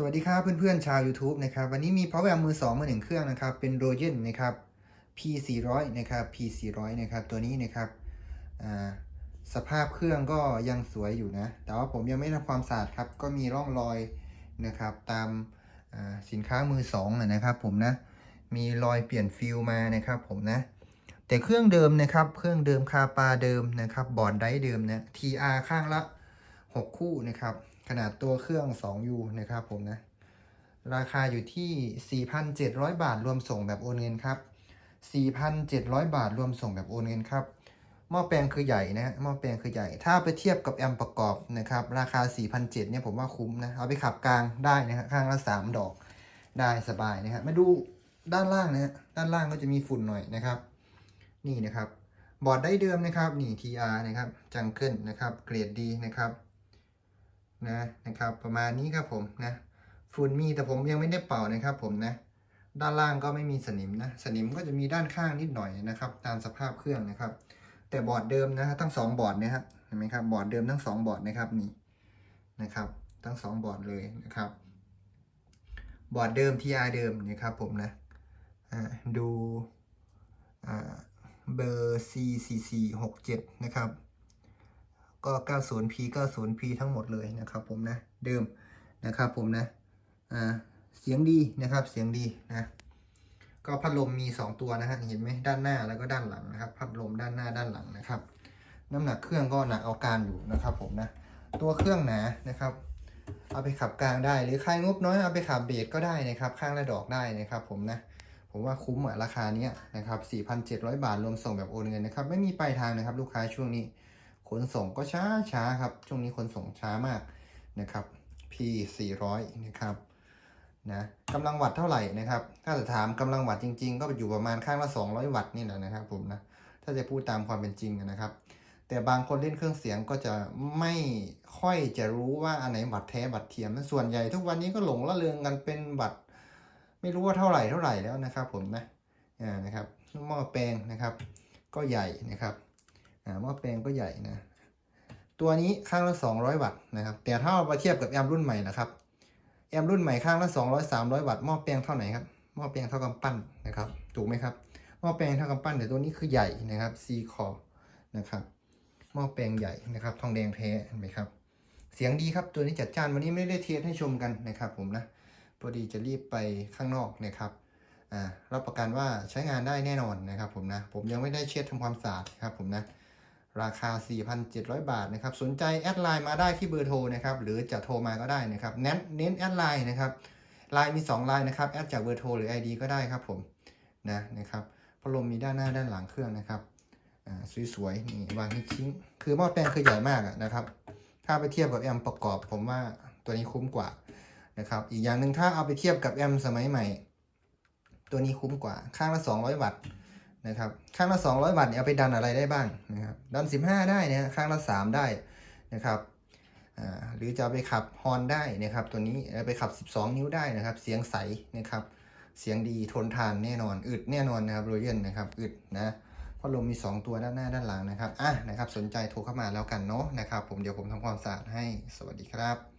สวัสดีครับเพื่อนๆชาว YouTube นะครับวันนี้มี power amp มือ 2มาหนึ่งเครื่องนะครับ เป็น r o y e n นะครับ P 4 0 0 นะครับ P 4 0 0 นะครับ ตัวนี้นะครับสภาพเครื่องก็ยังสวยอยู่นะ แต่ว่าผมยังไม่ทำความสะอาดครับ ก็มีร่องรอยนะครับ ตามสินค้ามือ2นะนะครับ ผมนะ มีรอยเปลี่ยนฟิลมานะครับผมนะ แต่เครื่องเดิมนะครับ เครื่องเดิมคาปาเดิมนะครับ บอร์ดไดเดิมนะ TR ข้างละ 6 คู่นะครับ ขนาดตัวเครื่อง 2U นะครับผมนะ ราคาอยู่ที่ 4,700 บาทรวมส่งแบบโอนเงินครับ 4,700 บาทรวมส่งแบบโอนเงินครับ หม้อแปลงคือใหญ่นะหม้อแปลงคือใหญ่ ถ้าไปเทียบกับแอมป์ประกอบนะครับ ราคา 4,700เนี่ยผมว่าคุ้มนะ เอาไปขับกลางได้นะฮะข้างละ 3 ดอกได้สบายนะฮะ มาดูด้านล่างนะฮะ ด้านล่างก็จะมีฝุ่นหน่อยนะครับ นี่นะครับ บอร์ดได้เดิมนะครับ นี่ TR นะครับ จังเกิลนะครับ เกรดดีนะครับ นะนะครับ ประมาณนี้ครับผมนะฝุ่นมีแต่ผมยังไม่ได้เป่านะครับผมนะ ด้านล่างก็ไม่มีสนิมนะสนิมก็จะมีด้านข้างนิดหน่อยนะครับ ตามสภาพเครื่องนะครับ แต่บอร์ดเดิมนะทั้งสองบอร์ดนะฮะเห็นไหมครับบอร์ดเดิมทั้งสองบอร์ดนะครับนี่นะครับ ทั้งสองบอร์ดเลยนะครับ บอร์ดเดิม TR เดิมนะครับผมนะดูเบอร์ CCC 67 นะครับ ก็ 90P 90P ทั้งหมดเลยนะครับผมนะ เดิมนะครับผมนะอ่าเสียงดีนะครับเสียงดีนะก็พัดลมมี 2 ตัวนะฮะเห็นไหมด้านหน้าแล้วก็ด้านหลังนะครับ พัดลมด้านหน้าด้านหลังนะครับ น้ำหนักเครื่องก็หนักเอาการอยู่นะครับผมนะตัวเครื่องหนานะครับ เอาไปขับกลางได้หรือใครงบน้อยเอาไปขับเบสก็ได้นะครับ ข้างละดอกได้นะครับ ผมนะผมว่าคุ้มอะราคาเนี้ยนะครับ4,700 บาทรวมส่งแบบโอนเงินนะครับ ไม่มีปลายทางนะครับ ลูกค้าช่วงนี้ ขนส่งก็ช้าช้าครับ ช่วงนี้ขนส่งช้ามากนะครับ P 400นะครับนะกำลังวัตต์เท่าไหร่นะครับ ถ้าจะถามกำลังวัตต์จริง ๆ ก็อยู่ประมาณข้างละ 200 วัตต์นี่แหละนะครับผมนะถ้าจะพูดตามความเป็นจริงนะครับ แต่บางคนเล่นเครื่องเสียงก็จะไม่ค่อยจะรู้ว่าอันไหนบัตรแท้บัตเทียมส่วนใหญ่ทุกวันนี้ก็หลงละเริงกันเป็นบัตไม่รู้ว่าเท่าไหร่เท่าไหร่แล้วนะครับผมนะอ่านะครับหม้อแปลงนะครับ ก็ใหญ่นะครับ หม้อแปลงก็ใหญ่นะ ตัวนี้ข้างละ 200 วัตต์นะครับ แต่ถ้าเราไปเทียบกับแอมรุ่นใหม่นะครับแอมรุ่นใหม่ข้างละ 200 300 วัตต์หม้อแปลงเท่าไหร่ครับหม้อแปลงเท่ากำปั้นนะครับ ถูกไหมครับหม้อแปลงเท่ากำปั้นแต่ตัวนี้คือใหญ่นะครับ C คอนะครับหม้อแปลงใหญ่นะครับ ทองแดงแท้เห็นไหมครับ เสียงดีครับตัวนี้จัดจ้านวันนี้ไม่ได้เทสให้ชมกันนะครับผมนะพอดีจะรีบไปข้างนอกนะครับอ่ารับประกันว่าใช้งานได้แน่นอนนะครับผมนะ ผมยังไม่ได้เช็ดทำความสะอาดนะครับผมนะ ราคา 4,700 บาทนะครับ สนใจแอดไลน์มาได้ที่เบอร์โทรนะครับ หรือจะโทรมาก็ได้นะครับ เน้นเน้นแอดไลน์นะครับ ไลน์มี 2 ไลน์นะครับ แอดจากเบอร์โทรหรือ ID ก็ได้ครับผมนะนะครับ พัดลมมีด้านหน้าด้านหลังเครื่องนะครับสวยๆนี่วางให้ทิ้ง คือหม้อแปลงคือใหญ่มากนะครับ ถ้าไปเทียบกับแอมประกอบ ผมว่าตัวนี้คุ้มกว่านะครับ อีกอย่างหนึ่งถ้าเอาไปเทียบกับแอมสมัยใหม่ ตัวนี้คุ้มกว่า ข้างละ 200 วัตต์นะครับ ข้างละ 200 วัตต์เนี่ยเอาไปดันอะไรได้บ้างนะ ดัน 15 ได้นะฮะข้างละ 3 ได้นะครับอ่าหรือจะไปขับฮอนได้นะครับ ตัวนี้ไปขับ 12 นิ้วได้นะครับ เสียงใสนะครับ เสียงดีทนทานแน่นอนอึดแน่นอนนะครับโรเยนนะครับอึดนะพัดลมมี 2 ตัวด้านหน้าด้านหลังนะครับอะนะครับ สนใจโทรเข้ามาแล้วกันเนาะนะครับ ผมเดี๋ยวผมทำความสะอาดให้สวัสดีครับ